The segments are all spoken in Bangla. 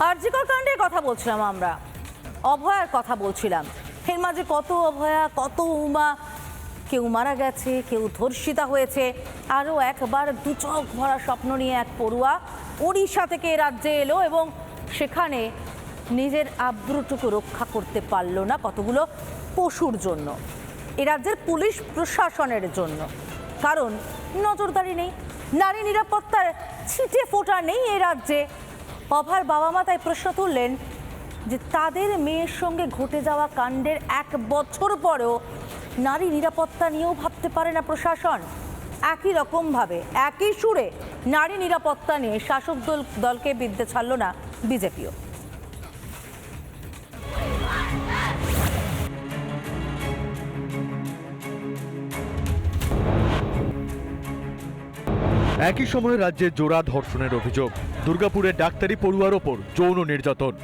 আরজিকর কাণ্ডের কথা বলছিলাম আমরা। অভয়ার কথা বলছিলাম। এর মাঝে কত অভয়া, কত উমা, কেউ মারা গেছে, কেউ ধর্ষিতা হয়েছে। আরও একবার দু চোখ ভরা স্বপ্ন নিয়ে এক পড়ুয়া ওড়িশা থেকে রাজ্যে এলো এবং সেখানে নিজের আব্রুটুকু রক্ষা করতে পারল না কতগুলো পশুর জন্য। এ রাজ্যের পুলিশ প্রশাসনের জন্য। কারণ নজরদারি নেই, নারী নিরাপত্তার ছিটে ফোটা নেই এ রাজ্যে। অভার বাবা মা তাই প্রশ্ন তুললেন যে তাদের মেয়ের সঙ্গে ঘটে যাওয়া কাণ্ডের এক বছর পরেও নারী নিরাপত্তা নিয়েও ভাবতে পারে না প্রশাসন। একই রকমভাবে, একই সুরে নারী নিরাপত্তা নিয়ে শাসক দল, দলকে বিদ্যে ছাড়ল না বিজেপিও। একই সময়ে রাজ্যে জোড়া ধর্ষণের অভিযোগ। দুর্গাপুরের ডাক্তারি পড়ুয়ার ওপর যৌন নির্যাতন।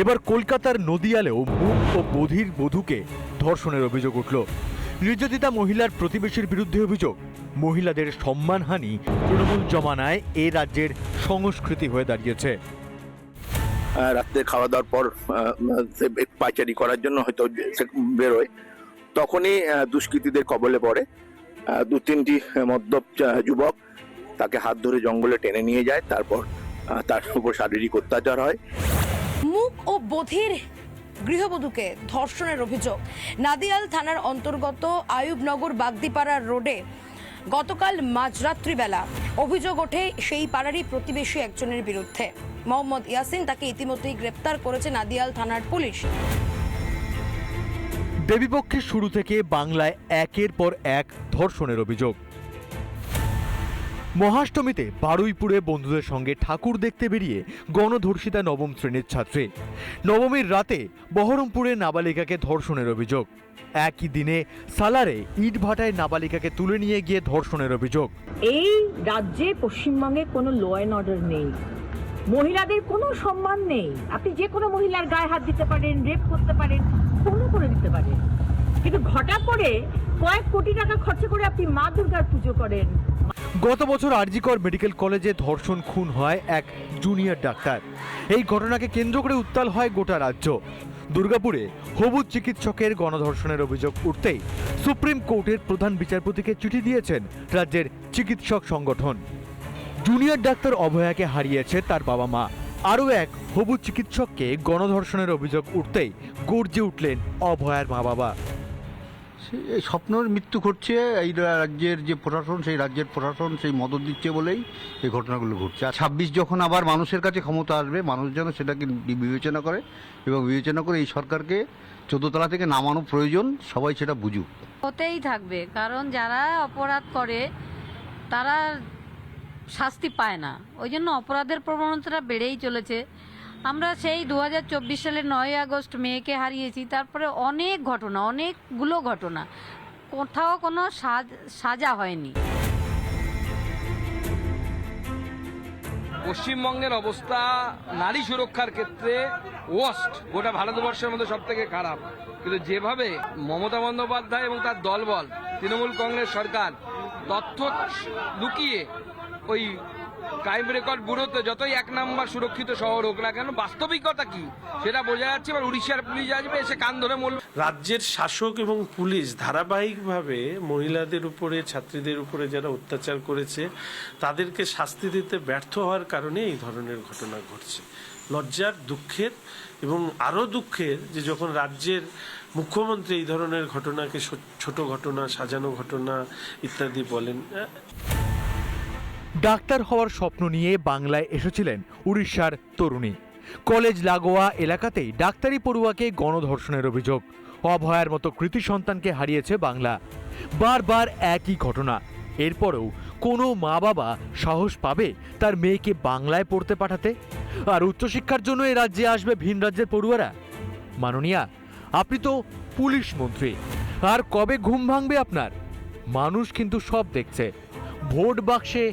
এবার কলকাতার নদিয়ালেও মুখ ও বধির বধূকে ধর্ষণের অভিযোগ উঠল। নির্যাতিতা মহিলার প্রতিবেশীর বিরুদ্ধে অভিযোগ। মহিলাদের সম্মানহানি তৃণমূল জমানায় এ রাজ্যের সংস্কৃতি হয়ে দাঁড়িয়েছে। রাত্রে খাওয়া দাওয়ার পর পাইচারি করার জন্য হয়তো বেরোয়। তখনই দুষ্কৃতীদের কবলে পড়ে। দু তিনটি মদ্যপ যুবক তাকে হাত ধরে জঙ্গলে টেনে নিয়ে যায় তারপর তার উপর শারীরিক অত্যাচার হয়। মুখ ও বধির গৃহবধূকে ধর্ষণের অভিযোগ। নাদিয়াল থানার অন্তর্গত আয়ুবনগর বাগদিপাড়া রোডে গতকাল মাঝরাত্রিবেলা অভিযোগ ওঠে সেই পাড়ারই প্রতিবেশী একজনের বিরুদ্ধে। মোহাম্মদ ইয়াসিন তাকে ইতিমধ্যেই গ্রেপ্তার করেছে নাদিয়াল থানার পুলিশ। দেবীপক্ষের শুরু থেকে বাংলায় একের পর এক ধর্ষণের অভিযোগ। মহাষ্টমীতে বারুইপুরে বন্ধুদের সঙ্গে ঠাকুর দেখতে বেরিয়ে গণধর্ষিতা নবম শ্রেণির ছাত্রী। নবমীর রাতে বহরমপুরে নাবালিকাকে ধর্ষণের অভিযোগ। একই দিনে সালারে ইটভাটায় নাবালিকাকে তুলে নিয়ে গিয়ে ধর্ষণের অভিযোগ। এই রাজ্যে পশ্চিমবঙ্গে কোনো ল অ্যান্ড অর্ডার নেই। মহিলাদের কোনো সম্মান নেই। আপনি যে কোনো মহিলার গায়ে হাত দিতে পারেন রেপ করতে পারেন, কোনো করে দিতে পারেন। কিন্তু ঘটা করে কয়েক কোটি টাকা খরচ করে আপনি মা দুর্গার পুজো করেন। গত বছর আরজিকর মেডিকেল কলেজে ধর্ষণ খুন হয় এক জুনিয়র ডাক্তার। এই ঘটনাকে কেন্দ্র করে উত্তাল হয় গোটা রাজ্য। দুর্গাপুরে হবু চিকিৎসকের গণধর্ষণের অভিযোগ উঠতেই সুপ্রিম কোর্টের প্রধান বিচারপতিকে চিঠি দিয়েছেন রাজ্যের চিকিৎসক সংগঠন। জুনিয়র ডাক্তার অভয়াকে হারিয়েছে তার বাবা মা। আরও এক হবু চিকিৎসককে গণধর্ষণের অভিযোগ উঠতেই গর্জে উঠলেন অভয়ার মা বাবা এই স্বপ্নের মৃত্যু ঘটছে, এই রাজ্যের যে প্রশাসন, সেই রাজ্যের প্রশাসন সেই মদত দিচ্ছে বলেই এই ঘটনাগুলো ঘটছে। আর ছাব্বিশ যখন আবার মানুষের কাছে ক্ষমতা আসবে মানুষ যেন সেটাকে বিবেচনা করে এবং বিবেচনা করে এই সরকারকে চোদ্দতলা থেকে নামানো প্রয়োজন, সবাই সেটা বুঝুক। হতেই থাকবে, কারণ যারা অপরাধ করে, তারা শাস্তি পায় না। ওই জন্য অপরাধের প্রবণতাটা বেড়েই চলেছে। আমরা সেই দু হাজার চব্বিশ সালের নয় আগস্ট মেয়েকে হারিয়েছি, তারপরে অনেক ঘটনা, অনেকগুলো ঘটনা। কোথাও কোনো সাজ- সাজা হয়নি। পশ্চিমবঙ্গের অবস্থা নারী সুরক্ষার ক্ষেত্রে ওয়াস্ট, গোটা ভারতবর্ষের মধ্যে সব থেকে খারাপ। কিন্তু যেভাবে মমতা বন্দ্যোপাধ্যায় এবং তার দলবল, তৃণমূল কংগ্রেস সরকার তথ্য লুকিয়ে ওই ক্রাইম রেকর্ড ব্যুরোতে যতই এক নাম্বার সুরক্ষিত শহর হোক না কেন, বাস্তবিকতা কি? সেটা বোঝা যাচ্ছে, এবার উড়িষ্যার পুলিশ আসবে, এসে কান ধরে মূল রাজ্যের শাসক এবং পুলিশ ধারাবাহিকভাবে মহিলাদের উপরে, ছাত্রীদের উপরে যারা অত্যাচার করেছে, তাদেরকে শাস্তি দিতে ব্যর্থ হওয়ার কারণে এই ধরনের ঘটনা ঘটছে। লজ্জার, দুঃখের এবং আরও দুঃখের যে যখন রাজ্যের মুখ্যমন্ত্রী এই ধরনের ঘটনাকে ছোট ঘটনা, সাজানো ঘটনা ইত্যাদি বলেন ডাক্তার হওয়ার স্বপ্ন নিয়ে বাংলায় এসেছিলেন উড়িষ্যার তরুণী। কলেজ লাগোয়া এলাকাতেই ডাক্তারি পড়ুয়াকে গণধর্ষণের অভিযোগ। অভয়ার মতো কৃতি সন্তানকে হারিয়েছে বাংলা। বারবার একই ঘটনা। এরপরেও কোনো মা বাবা সাহস পাবে তার মেয়েকে বাংলায় পড়তে পাঠাতে? আর উচ্চশিক্ষার জন্য এ রাজ্যে আসবে ভিন রাজ্যের পড়ুয়ারা? মাননীয়া, আপনি তো পুলিশ মন্ত্রী। আর কবে ঘুম ভাঙবে আপনার? মানুষ কিন্তু সব দেখছে। ভোট বাক্সে